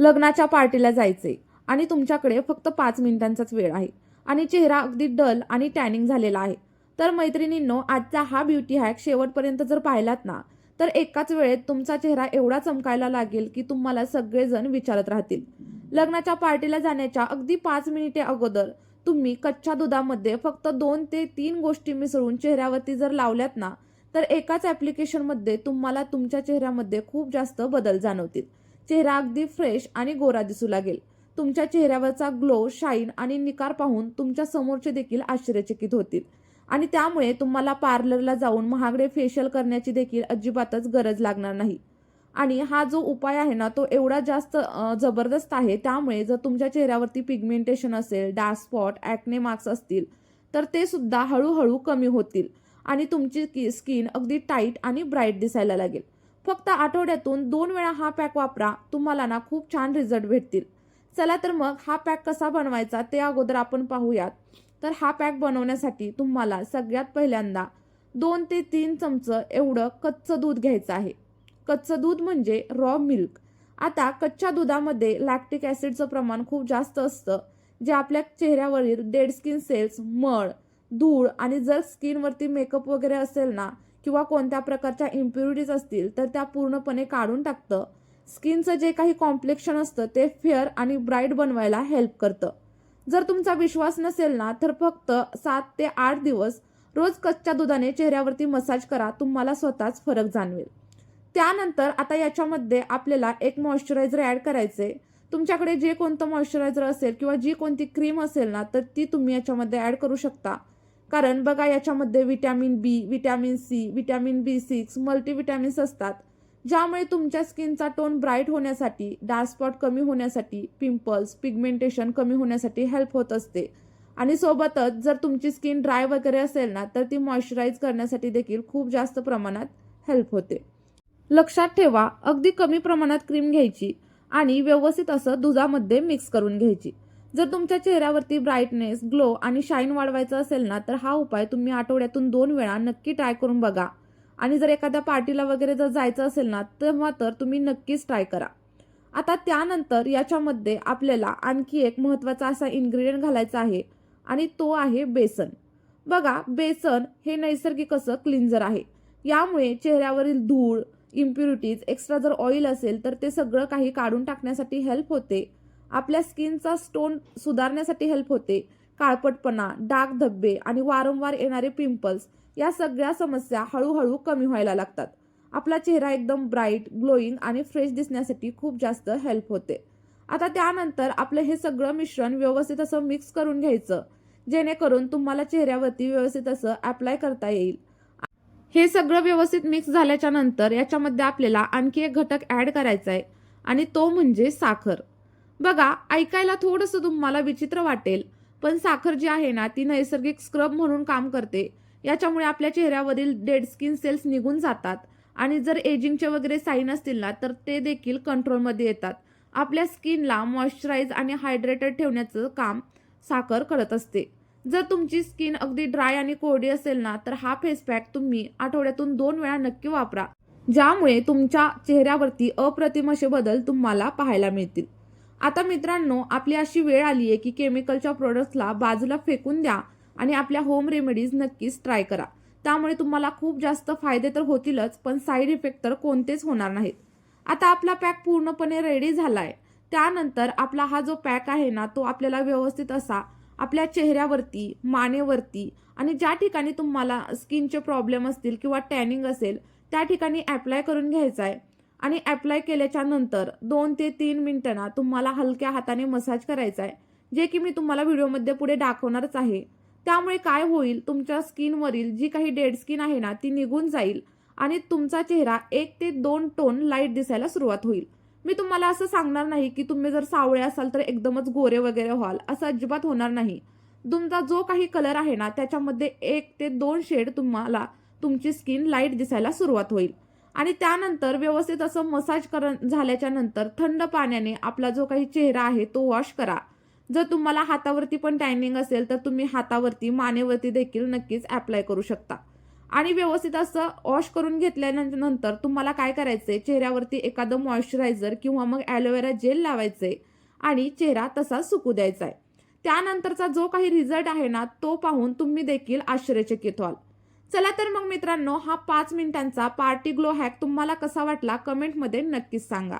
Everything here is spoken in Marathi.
लग्नाच्या पार्टीला जायचे. आणि तुमच्याकडे फक्त पाच मिनिटांचाच वेळ आहे. आणि चेहरा अगदी डल आणि टॅनिंग झालेला आहे. तर मैत्रिणींनो आजचा हा ब्युटी हॅक शेवटपर्यंत जर पाहिलात ना तर एकाच वेळेत तुमचा चेहरा एवढा चमकायला लागेल की तुम्हाला सगळेजण विचारत राहतील. लग्नाच्या पार्टीला जाण्याच्या अगदी पाच मिनिटे अगोदर तुम्ही कच्च्या दुधामध्ये फक्त दोन ते तीन गोष्टी मिसळून चेहऱ्यावरती जर लावल्यात ना तर एकाच ॲप्लिकेशनमध्ये तुम्हाला तुमच्या चेहऱ्यामध्ये खूप जास्त बदल जाणवतील. चेहरा अगदी फ्रेश आणि गोरा दिसू लागेल. तुमच्या चेहऱ्यावरचा ग्लो शाईन आणि निकार पाहून तुमच्या समोरचे देखील आश्चर्यचकित होतील. आणि त्यामुळे तुम्हाला पार्लरला जाऊन महागडे फेशियल करण्याची देखील अजिबातच गरज लागणार नाही. आणि हा जो उपाय आहे ना तो एवढा जास्त जबरदस्त आहे. त्यामुळे जर तुमच्या चेहऱ्यावरती पिगमेंटेशन असेल डार्क स्पॉट ॲक्ने मार्क्स असतील तर ते सुद्धा हळूहळू कमी होतील. आणि तुमची स्किन अगदी टाईट आणि ब्राईट दिसायला लागेल. फक्त आठवड्यातून दोन वेळा हा पॅक वापरा तुम्हाला ना खूप छान रिझल्ट भेटतील. चला तर मग हा पॅक कसा बनवायचा ते अगोदर आपण पाहूयात. तर हा पॅक बनवण्यासाठी तुम्हाला सगळ्यात पहिल्यांदा दोन ते तीन चमचं एवढं कच्चं दूध घ्यायचं आहे. कच्चं दूध म्हणजे रॉ मिल्क आता कच्च्या दुधामध्ये लॅक्टिक ॲसिडचं प्रमाण खूप जास्त असतं जे आपल्या चेहऱ्यावरील डेड स्किन सेल्स मळ धूळ आणि जर स्किनवरती मेकअप वगैरे असेल ना किंवा कोणत्या प्रकारच्या इम्प्युरिटीज असतील तर त्या पूर्णपणे काढून टाकतं. स्किनचं जे काही कॉम्प्लेक्शन असतं ते फेअर आणि ब्राईट बनवायला हेल्प करतं. जर तुमचा विश्वास नसेल ना तर फक्त सात ते आठ दिवस रोज कच्च्या दुधाने चेहऱ्यावरती मसाज करा तुम्हाला स्वतःच फरक जाणवेल. त्यानंतर आता याच्यामध्ये आपल्याला एक मॉइश्चरायझर ॲड करायचे तुमच्याकडे जे कोणतं मॉइश्चरायझर असेल किंवा जी कोणती क्रीम असेल ना तर ती तुम्ही याच्यामध्ये ॲड करू शकता. कारण बघा याच्यामध्ये vitamin B vitamin C vitamin B six multivitamins असतात ज्यामुळे तुमच्या स्किनचा टोन ब्राईट होण्यासाठी डार्क स्पॉट कमी होण्यासाठी पिंपल्स पिगमेंटेशन कमी होण्यासाठी हेल्प होत असते. आणि सोबतच जर तुमची स्किन ड्राय वगैरे असेल ना तर ती मॉइश्चराईज करण्यासाठी देखील खूप जास्त प्रमाणात हेल्प होते. लक्षात ठेवा अगदी कमी प्रमाणात क्रीम घ्यायची आणि व्यवस्थित असं दुधामध्ये मिक्स करून घ्यायची. जर तुमच्या चेहऱ्यावरती ब्राईटनेस ग्लो आणि शाईन वाढवायचं असेल ना तर हा उपाय तुम्ही आठवड्यातून दोन वेळा नक्की ट्राय करून बघा. आणि जर एखाद्या पार्टीला वगैरे जर जायचं असेल ना तेव्हा तर तुम्ही नक्कीच ट्राय करा. आता त्यानंतर याच्यामध्ये आपल्याला आणखी एक महत्त्वाचा असा इन्ग्रेडियंट घालायचा आहे आणि तो आहे बेसन. बघा बेसन हे नैसर्गिक असं क्लिन्झर आहे. यामुळे चेहऱ्यावरील धूळ इम्प्युरिटीज एक्स्ट्रा जर ऑइल असेल तर ते सगळं काही काढून टाकण्यासाठी हेल्प होते. आपल्या स्किनचा स्टोन सुधारण्यासाठी हेल्प होते. काळपटपणा डाग धब्बे आणि वारंवार येणारे पिंपल्स या सगळ्या समस्या हळूहळू कमी व्हायला लागतात. आपला चेहरा एकदम ब्राईट ग्लोईंग आणि फ्रेश दिसण्यासाठी खूप जास्त हेल्प होते. आता त्यानंतर आपलं हे सगळं मिश्रण व्यवस्थित असं मिक्स करून घ्यायचं जेणेकरून तुम्हाला चेहऱ्यावरती व्यवस्थित असं अप्लाय करता येईल. हे सगळं व्यवस्थित मिक्स झाल्याच्यानंतर याच्यामध्ये आपल्याला आणखी एक घटक ॲड करायचा आहे आणि तो म्हणजे साखर. बघा ऐकायला थोडंसं तुम्हाला विचित्र वाटेल. पण साखर जी आहे ना ती नैसर्गिक स्क्रब म्हणून काम करते. याच्यामुळे आपल्या चेहऱ्यावरील डेड स्किन सेल्स निघून जातात. आणि जर एजिंगचे वगैरे साईन असतील ना तर ते देखील कंट्रोलमध्ये येतात. आपल्या स्किनला मॉइश्चराईज आणि हायड्रेटेड ठेवण्याचं काम साखर करत असते. जर तुमची स्किन अगदी ड्राय आणि कोरडी असेल ना तर हा फेस पॅक तुम्ही आठवड्यातून दोन वेळा नक्की वापरा. ज्यामुळे तुमच्या चेहऱ्यावरती अप्रतिम असे बदल तुम्हाला पाहायला मिळतील. आता मित्रांनो आपली अशी वेळ आली आहे की केमिकलच्या प्रोडक्ट्सला बाजूला फेकून द्या आणि आपल्या होम रेमेडीज नक्कीच ट्राय करा. त्यामुळे तुम्हाला खूप जास्त फायदे तर होतीलच पण साईड इफेक्ट तर कोणतेच होणार नाहीत. आता आपला पॅक पूर्णपणे रेडी झाला आहे त्यानंतर आपला हा जो पॅक आहे ना तो आपल्याला व्यवस्थित असा आपल्या चेहऱ्यावरती मानेवरती आणि ज्या ठिकाणी तुम्हाला स्किनचे प्रॉब्लेम असतील किंवा टॅनिंग असेल त्या ठिकाणी ॲप्लाय करून घ्यायचा आहे आणि ॲप्लाय केल्याच्यानंतर दोन ते तीन मिनटांना तुम्हाला हलक्या हाताने मसाज करायचा आहे. जे की मी तुम्हाला व्हिडिओमध्ये पुढे दाखवणारच आहे. त्यामुळे काय होईल तुमच्या स्किनवरील जी काही डेड स्किन आहे ना ती निघून जाईल आणि तुमचा चेहरा एक ते दोन टोन लाइट दिसायला सुरुवात होईल. मी तुम्हाला असं सांगणार नाही की तुम्ही जर सावळे असाल तर एकदमच गोरे वगैरे व्हाल असं अजिबात होणार नाही. तुमचा जो काही कलर आहे ना त्याच्यामध्ये एक ते दोन शेड तुम्हाला तुमची स्किन लाइट दिसायला सुरुवात होईल. आणि त्यानंतर व्यवस्थित असं मसाज कर झाल्याच्यानंतर थंड पाण्याने आपला जो काही चेहरा आहे तो वॉश करा. जर तुम्हाला हातावरती पण टॅनिंग असेल तर तुम्ही हातावरती मानेवरती देखील नक्कीच ॲप्लाय करू शकता. आणि व्यवस्थित असं वॉश करून घेतल्यानंतर तुम्हाला काय करायचंय? चेहऱ्यावरती एखादं मॉइश्चरायझर किंवा मग ॲलोवेरा जेल लावायचंय आणि चेहरा तसा सुकू द्यायचा आहे त्यानंतरचा जो काही रिझल्ट आहे ना तो पाहून तुम्ही देखील आश्चर्यचकित व्हाल. चला तर मग मित्रांनो हा पाच मिनिटांचा पार्टी ग्लो हॅक तुम्हाला कसा वाटला? कमेंटमध्ये नक्कीच सांगा.